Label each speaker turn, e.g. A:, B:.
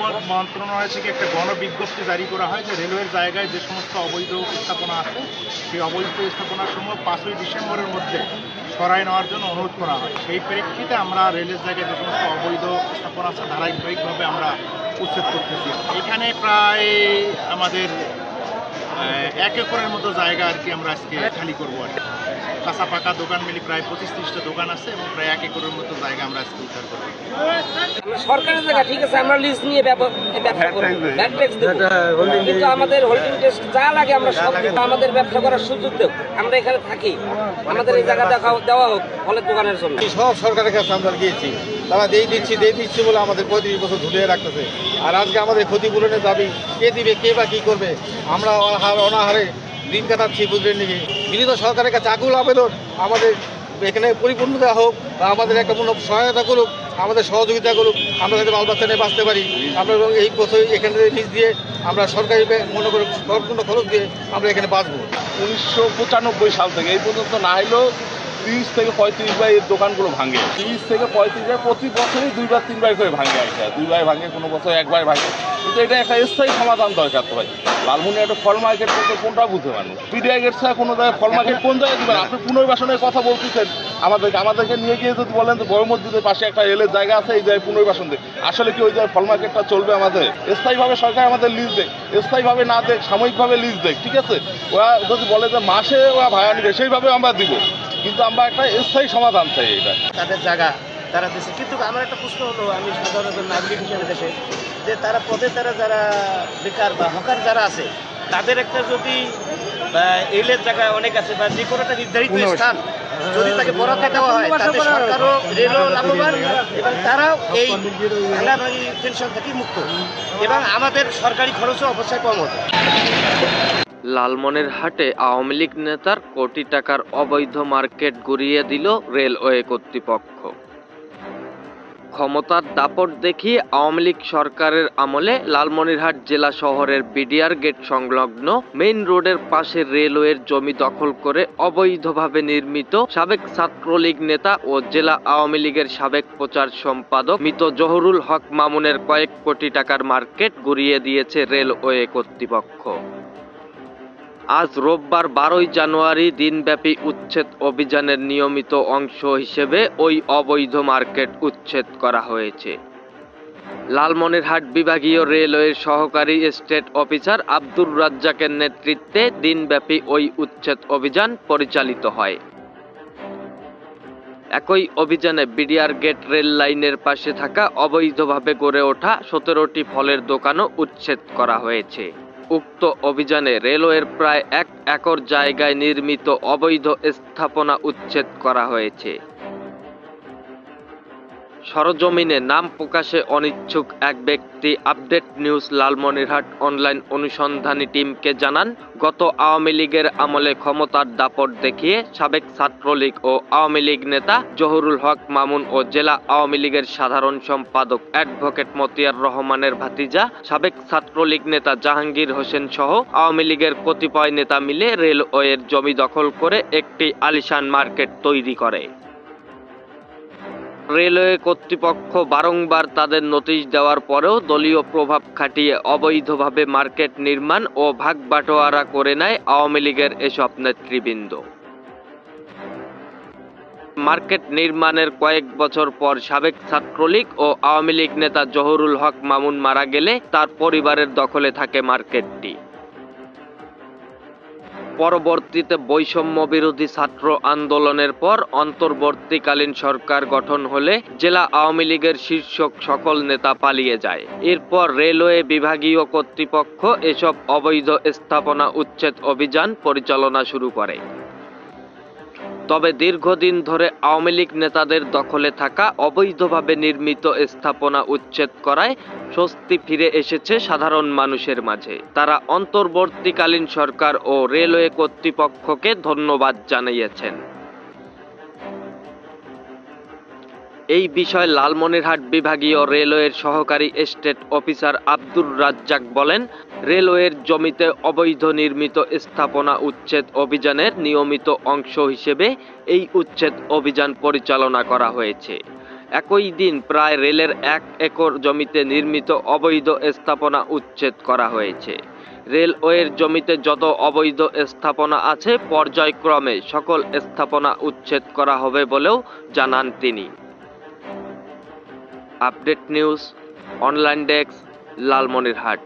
A: জনপদ মন্ত্রণালয় থেকে একটা গণবিজ্ঞপ্তি জারি করা হয় যে রেলওয়ের জায়গায় যে সমস্ত অবৈধ স্থাপনা আছে, সেই অবৈধ স্থাপনার সময় পাঁচই ডিসেম্বরের মধ্যে সরাই নেওয়ার জন্য অনুরোধ করা হয়। সেই প্রেক্ষিতে আমরা রেলের জায়গায় যে সমস্ত অবৈধ স্থাপনা আছে, ধারাবাহিকভাবে আমরা উচ্ছেদ করতেছি। এখানে প্রায় আমাদের এক একরের মতো জায়গা আর কি আমরা আজকে খালি করব আর কি। কাঁচা পাকা দোকান মিলি প্রায় পঁচিশ ত্রিশটা দোকান আছে এবং প্রায় এক একরের মতো জায়গা আমরা আজকে উদ্ধার করব।
B: সরকারের জায়গা ঠিক আছে আমরা লিজ নিয়ে কিন্তু আমাদের হোল্ডিং টেস্ট যা লাগে আমরা সব আমাদের ব্যবসা করার সুযোগ দেব। আমরা এখানে থাকি। আমাদের এই জায়গা দেখা দেওয়া হোক ফলের দোকানের জন্য।
C: সব সরকারের কাছে আমরা গিয়েছি। তারা দিয়ে দিচ্ছি দিয়ে দিচ্ছি বলে আমাদের পঁয়ত্রিশ বছর ঝুলিয়ে রাখতেছে। আর আজকে আমাদের ক্ষতিপূরণের দাবি কে দিবে কে বা কী করবে আমরা অনাহার দিন কাটাচ্ছি, বুঝলেন নাকি? বিনীত সরকারের কাছে আকুল আবেদন। আমাদের এখানে পরিপূর্ণতা হোক, বা আমাদের একটা কোনো সহায়তা করুক, আমাদের সহযোগিতা করুক, আমরা যাতে বাল বাচ্চা নিয়ে বাঁচতে পারি। আমরা এই এই এখান থেকে নিজ দিয়ে আমরা সরকারি মনে করি সম্পূর্ণ খরচ দিয়ে আমরা এখানে বাঁচবো।
D: উনিশশো সাল থেকে এই পর্যন্ত না হলেও তিরিশ থেকে পঁয়ত্রিশ বার এই দোকানগুলো ভাঙে। তিরিশ থেকে পঁয়ত্রিশ বার প্রতি বছরই দুইবার, তিনবার করে ভাঙে একটা দুইবার ভাঙে, কোনো বছর একবার ভাঙে। কিন্তু এটা একটা স্থায়ী সমাধান দরকার তো ভাই। লালমনি একটা ফল মার্কেট করতে কোনটা বুঝে মানুষ? বিডিআই গেট ছাড়া কোনো জায়গায় ফল মার্কেট কোন জায়গায় দিবেন আপনি পুনর্বাসনের কথা বলতেছেন আমাদেরকে। আমাদেরকে নিয়ে গিয়ে যদি বলেন যে বড় মসজিদের পাশে একটা রেলের জায়গা আছে, এই জায়গায় পুনর্বাসন দেয় আসলে কি ওই জায়গায় ফল মার্কেটটা চলবে আমাদের? স্থায়ীভাবে সরকার আমাদের লিজ দেয় স্থায়ীভাবে না দেখ, সাময়িকভাবে লিজ দেয় ঠিক আছে? ওরা যদি বলে যে মাসে ওরা ভাড়া নিবে সেইভাবে আমরা দিব। কিন্তু আমরা একটা স্থায়ী সমাধান চাই এটা।
E: তাদের জায়গা তারা দিচ্ছে কিন্তু আমার একটা প্রশ্ন হলো আমি সাধারণত নাগরিক হিসেবে দেশে যে তারা পদে তারা যারা বেকার বা হকার যারা আছে তাদের একটা যদি এলের জায়গায় অনেক আছে বা যে কোনো একটা নির্ধারিত স্থান যদি তাকে বরাদ্দ দেওয়া হয় তাতে সরকারও রেলও লাভবান এবং তারাও এই ভাঙাভাঙি টেনশন থেকে মুক্ত। এবং আমাদের সরকারি খরচও অবশ্যই কম হবে।
F: লালমনিরহাটে আওয়ামী লীগ নেতার কোটি টাকার অবৈধ মার্কেট গুড়িয়ে দিল রেলওয়ে কর্তৃপক্ষ। ক্ষমতার দাপট দেখিয়ে আওয়ামী লীগ সরকারের আমলে লালমনিরহাট জেলা শহরের বিডিআর গেট সংলগ্ন মেইন রোডের পাশে রেলওয়ের জমি দখল করে অবৈধভাবে নির্মিত সাবেক ছাত্রলীগ নেতা ও জেলা আওয়ামী লীগের সাবেক প্রচার সম্পাদক মৃত জহুরুল হক মামুনের কয়েক কোটি টাকার মার্কেট গুড়িয়ে দিয়েছে রেলওয়ে কর্তৃপক্ষ। আজ রোববার বারোই জানুয়ারি দিনব্যাপী উচ্ছেদ অভিযানের নিয়মিত অংশ হিসেবে ওই অবৈধ মার্কেট উচ্ছেদ করা হয়েছে। লালমনিরহাট বিভাগীয় রেলওয়ের সহকারী স্টেট অফিসার আব্দুর রাজ্জাকের নেতৃত্বে দিনব্যাপী ওই উচ্ছেদ অভিযান পরিচালিত হয়। একই অভিযানে বিডিআর গেট রেল লাইনের পাশে থাকা অবৈধভাবে গড়ে ওঠা সতেরোটি ফলের দোকানও উচ্ছেদ করা হয়েছে। উক্ত অভিযানে রেলওয়ের প্রায় এক একর জায়গায় নির্মিত অবৈধ স্থাপনা উচ্ছেদ করা হয়েছে। সরজমিনে নাম প্রকাশে অনিচ্ছুক এক ব্যক্তি আপডেট নিউজ লালমনিরহাট অনলাইন অনুসন্ধানী টিমকে জানান, গত আওয়ামী লীগের আমলে ক্ষমতার দাপট দেখিয়ে সাবেক ছাত্রলীগ ও আওয়ামী লীগ নেতা জহুরুল হক মামুন ও জেলা আওয়ামী লীগের সাধারণ সম্পাদক অ্যাডভোকেট মতিয়ার রহমানের ভাতিজা, সাবেক ছাত্রলীগ নেতা জাহাঙ্গীর হোসেন সহ আওয়ামী লীগের কতিপয় নেতা মিলে রেলওয়ের জমি দখল করে একটি আলিশান মার্কেট তৈরি করে। রেলওয়ে কর্তৃপক্ষ বারংবার তাদের নোটিশ দেওয়ার পরেও দলীয় প্রভাব খাটিয়ে অবৈধভাবে মার্কেট নির্মাণ ও ভাগ বাটোয়ারা করে নেয় আওয়ামী লীগের এসব নেতৃবৃন্দ। মার্কেট নির্মাণের কয়েক বছর পর সাবেক ছাত্রলীগ ও আওয়ামী লীগ নেতা জহুরুল হক মামুন মারা গেলে তার পরিবারের দখলে থাকে মার্কেটটি। পরবর্তীতে বৈষম্য বিরোধী ছাত্র আন্দোলনের পর অন্তর্বর্তীকালীন সরকার গঠন হলে জেলা আওয়ামী লীগের শীর্ষক সকল নেতা পালিয়ে যায়। এরপর রেলওয়ে বিভাগীয় কর্তৃপক্ষ এসব অবৈধ স্থাপনা উচ্ছেদ অভিযান পরিচালনা শুরু করে। তবে দীর্ঘদিন ধরে আওয়ামী লীগ নেতাদের দখলে থাকা অবৈধভাবে নির্মিত স্থাপনা উচ্ছেদ করায় স্বস্তি ফিরে এসেছে সাধারণ মানুষের মাঝে। তারা অন্তর্বর্তীকালীন সরকার ও রেলওয়ে কর্তৃপক্ষকে ধন্যবাদ জানিয়েছেন। এই বিষয়ে লালমনিরহাট বিভাগীয় রেলওয়ের সহকারী স্টেট অফিসার আব্দুর রাজ্জাক বলেন, রেলওয়ের জমিতে অবৈধ নির্মিত স্থাপনা উচ্ছেদ অভিযানের নিয়মিত অংশ হিসেবে এই উচ্ছেদ অভিযান পরিচালনা করা হয়েছে। একই দিন প্রায় রেলের এক একর জমিতে নির্মিত অবৈধ স্থাপনা উচ্ছেদ করা হয়েছে। রেলওয়ের জমিতে যত অবৈধ স্থাপনা আছে, পর্যায়ক্রমে সকল স্থাপনা উচ্ছেদ করা হবে বলেও জানান তিনি। Update news online desk Lalmonirhat.